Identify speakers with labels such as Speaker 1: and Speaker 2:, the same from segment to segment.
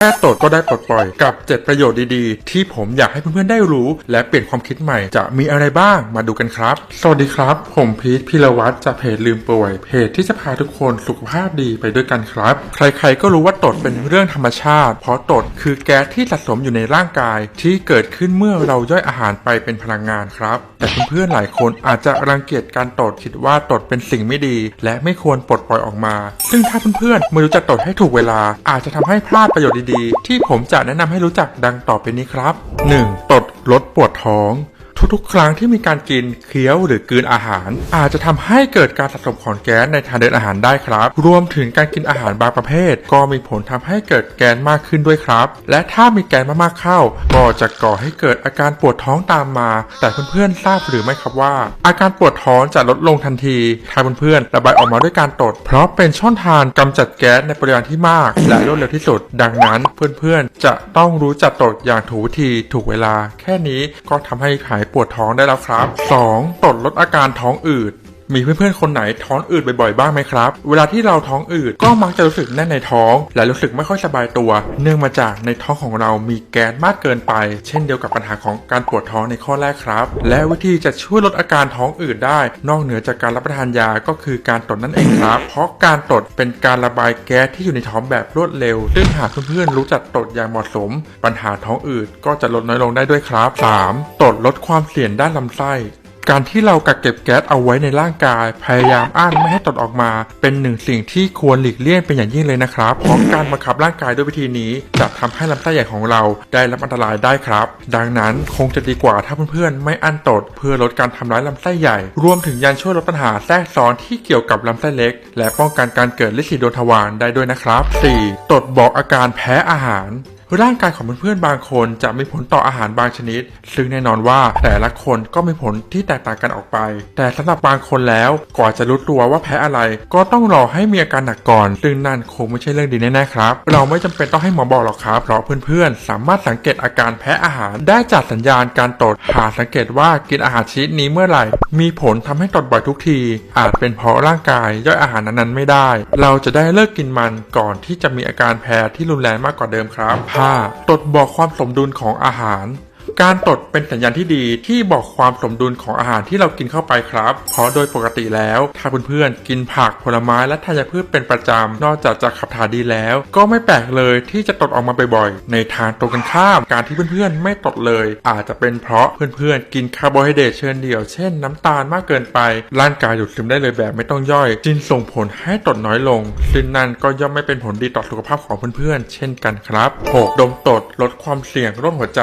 Speaker 1: แค่ตดก็ได้ปลดปล่อยกับ 7 ประโยชน์ดีๆ ที่ผมอยากให้เพื่อนๆได้รู้ และเปลี่ยนความคิดใหม่จะมีอะไรบ้างมาดูกันครับ สวัสดีครับ ผมพีทพิรวัตรจากเพจลืมป่วย เพจที่จะพาทุกคนสุขภาพดีไปด้วยกันครับ ใครๆก็รู้ว่าตดเป็นเรื่องธรรมชาติ เพราะตดคือแก๊สที่สะสมอยู่ในร่างกาย ที่เกิดขึ้นเมื่อเราย่อยอาหารไปเป็นพลังงานครับ แต่เพื่อนๆหลายคนอาจจะรังเกียจการตดคิดว่าตดเป็นสิ่งไม่ดี และไม่ควรปลดปล่อยออกมา ซึ่งถ้าเพื่อนๆไม่รู้จักตดให้ถูกเวลา อาจจะทำให้พลาดประโยชน์ดีๆ ที่ผมจะแนะนำให้รู้จักดังต่อไปนี้ครับ 1. ตดลดปวดท้อง ทุกๆ ครั้งที่มีการกินเคี้ยวหรือกืนอาหาร อาจจะทำให้เกิดการสะสมของแก๊สในทางเดินอาหารได้ครับ รวมถึงการกินอาหารบางประเภท ก็มีผลทำให้เกิดแก๊สมากขึ้นด้วยครับ และถ้ามีแก๊สมากๆเข้า ก็จะก่อให้เกิดอาการปวดท้องตามมา แต่เพื่อนๆทราบหรือไม่ครับว่า อาการปวดท้องจะลดลงทันทีถ้าเพื่อนๆระบายออกมาด้วยการตด เพราะเป็นช่องทางกำจัดแก๊สในปริมาณที่มาก และรวดเร็วที่สุด ดังนั้นเพื่อนๆจะต้องรู้จักตดอย่างถูกวิธีถูกเวลา แค่นี้ก็ทำให้หายปวดท้องได้แล้วครับ 2. ตดลดอาการท้องอืด มีเพื่อนๆ คนไหนท้องอืดบ่อยๆ บ้างไหมครับ เวลาที่เราท้องอืดก็มักจะรู้สึกแน่นในท้อง และรู้สึกไม่ค่อยสบายตัว เนื่องมาจากในท้องของเรามีแก๊สมากเกินไป เช่นเดียวกับปัญหาของการปวดท้องในข้อแรกครับ และวิธีจะช่วยลดอาการท้องอืดได้ นอกเหนือจากการรับประทานยาก็คือการตดนั่นเองครับ เพราะการตดเป็นการระบายแก๊สที่อยู่ในท้องแบบรวดเร็ว ซึ่งหากเพื่อนๆ รู้จักตดอย่างเหมาะสม ปัญหาท้องอืดก็จะลดน้อยลงได้ด้วยครับ 3. ตดลดความเสี่ยงด้านลำไส้ การที่เรากักเก็บแก๊สเอาไว้ในร่างกาย พยายามอ้านไม่ให้ตดออกมา เป็นหนึ่งสิ่งที่ควรหลีกเลี่ยงเป็นอย่างยิ่งเลยนะครับเพราะการบังคับร่างกายด้วยวิธีนี้ จะทำให้ลำไส้ใหญ่ของเราได้รับอันตรายได้ครับ ดังนั้นคงจะดีกว่าถ้าเพื่อนๆไม่อั้นตด เพื่อลดการทำร้ายลำไส้ใหญ่ รวมถึงยังช่วยลดปัญหาแทรกซ้อนที่เกี่ยวกับลำไส้เล็ก และป้องกันการเกิดลินสีดวงทวารได้ด้วยนะครับ 4. ตดบอกอาการแพ้อาหาร ร่างกายของเพื่อนๆบางคนจะมีผลต่ออาหารบางชนิด ซึ่งแน่นอนว่าแต่ละคนก็มีผลที่แตกต่างกันออกไป แต่สำหรับบางคนแล้วกว่าจะรู้ตัวว่าแพ้อะไร ก็ต้องรอให้มีอาการหนักก่อน ซึ่งนั่นคงไม่ใช่เรื่องดีแน่ๆครับ เราไม่จำเป็นต้องให้หมอบอกหรอกครับ เพราะเพื่อนๆ สามารถสังเกตอาการแพ้อาหาร ได้จากสัญญาณการตดหากสังเกตว่ากินอาหารชนิดนี้เมื่อไหร่ มีผลทำให้ตดบ่อยทุกที อาจเป็นเพราะร่างกายย่อยอาหารนั้นๆไม่ได้ เราจะได้เลิกกินมันก่อนที่จะมีอาการแพ้ที่รุนแรงมากกว่าเดิมครับ 5. ตดบอกความสมดุลของอาหาร การตดเป็นสัญญาณที่ดีที่บอกความสมดุลของอาหารที่เรากินเข้าไปครับ เพราะโดยปกติแล้วถ้าเพื่อนๆกินผักผลไม้และธัญพืชเป็นประจำ นอกจากจะขับถ่ายดีแล้ว ก็ไม่แปลกเลยที่จะตดออกมาบ่อยๆ ในทางตรงกันข้าม การที่เพื่อนๆไม่ตดเลย อาจจะเป็นเพราะเพื่อนๆกินคาร์โบไฮเดรตเชิญเดี่ยวเช่นน้ำตาลมากเกินไป ร่างกายดูดซึมได้เลยแบบไม่ต้องย่อย จึงส่งผลให้ตดน้อยลง ซึ่งนั่นก็ย่อมไม่เป็นผลดีต่อสุขภาพของเพื่อนๆเช่นกันครับ 6. ดมตดลดความเสี่ยงโรคหัวใจ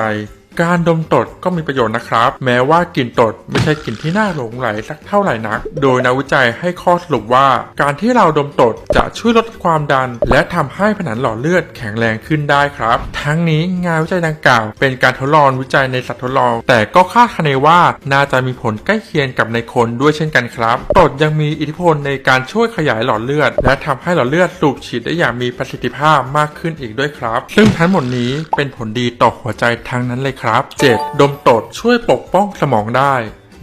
Speaker 1: การดมตดก็มีประโยชน์นะครับ แม้ว่ากลิ่นตดไม่ใช่กลิ่นที่น่าหลงไหลสักเท่าไหร่นัก โดยนักวิจัยให้ข้อสรุปว่า การที่เราดมตดจะช่วยลดความดัน และทำให้ผนังหลอดเลือดแข็งแรงขึ้นได้ครับ ทั้งนี้งานวิจัยดังกล่าว เป็นการทดลองวิจัยในสัตว์ทดลอง แต่ก็คาดคะเนว่าน่าจะมีผลใกล้เคียงกับในคนด้วยเช่นกันครับตดยังมีอิทธิพลในการช่วยขยายหลอดเลือด และทำให้หลอดเลือดสูบฉีดได้อย่างมีประสิทธิภาพมากขึ้นอีกด้วยครับ ซึ่งทั้งหมดนี้เป็นผลดีต่อหัวใจทั้งนั้นเลยครับครับ 7. ดมตดช่วยปกป้องสมองได้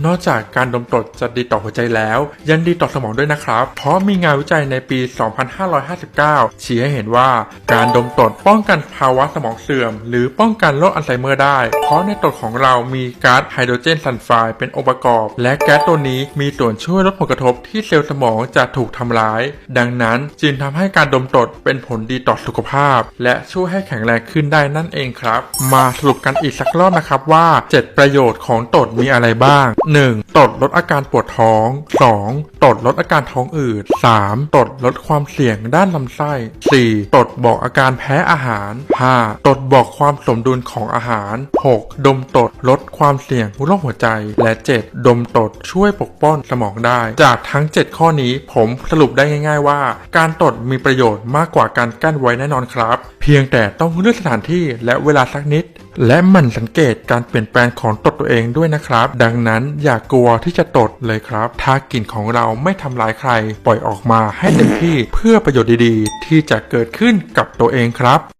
Speaker 1: นอกจากการดมตดจะดีต่อหัวใจแล้ว ยังดีต่อสมองด้วยนะครับ เพราะมีงานวิจัยในปี 2559 ชี้ให้เห็นว่าการดมตดป้องกันภาวะสมองเสื่อม หรือป้องกันโรคอัลไซเมอร์ได้ เพราะในตดของเรามีก๊าซไฮโดรเจนซัลไฟด์เป็นองค์ประกอบ และแก๊สตัวนี้มีส่วนช่วยลดผลกระทบที่เซลล์สมองจะถูกทำร้าย ดังนั้นจึงทำให้การดมตดเป็นผลดีต่อสุขภาพ และช่วยให้แข็งแรงขึ้นได้นั่นเองครับ มาสรุปกันอีกสักรอบนะครับว่า 7 ประโยชน์ของตดมีอะไรบ้าง 1. ตดลดอาการปวดท้อง 2. ตดลดอาการท้องอืด 3. ตดลดความเสี่ยงด้านลำไส้ 4. ตดบอกอาการแพ้อาหาร 5. ตดบอกความสมดุลของอาหาร 6. ดมตดลดความเสี่ยงโรคหัวใจ และ 7. ดมตดช่วยปกป้องสมองได้ จากทั้ง 7 ข้อนี้ผมสรุปได้ง่าย ๆ ว่า การตดมีประโยชน์มากกว่าการกั้นไว้แน่นอนครับ เพียงแต่ต้องเลือกสถานที่และเวลาสักนิด และมันสังเกตการเปลี่ยนแปลงของตดตัวเองด้วยนะครับ ดังนั้นอย่ากลัวที่จะตดเลยครับ ถ้ากลิ่นของเราไม่ทำร้ายใคร ปล่อยออกมาให้เต็มที่เพื่อประโยชน์ดีๆ ที่จะเกิดขึ้นกับตัวเองครับ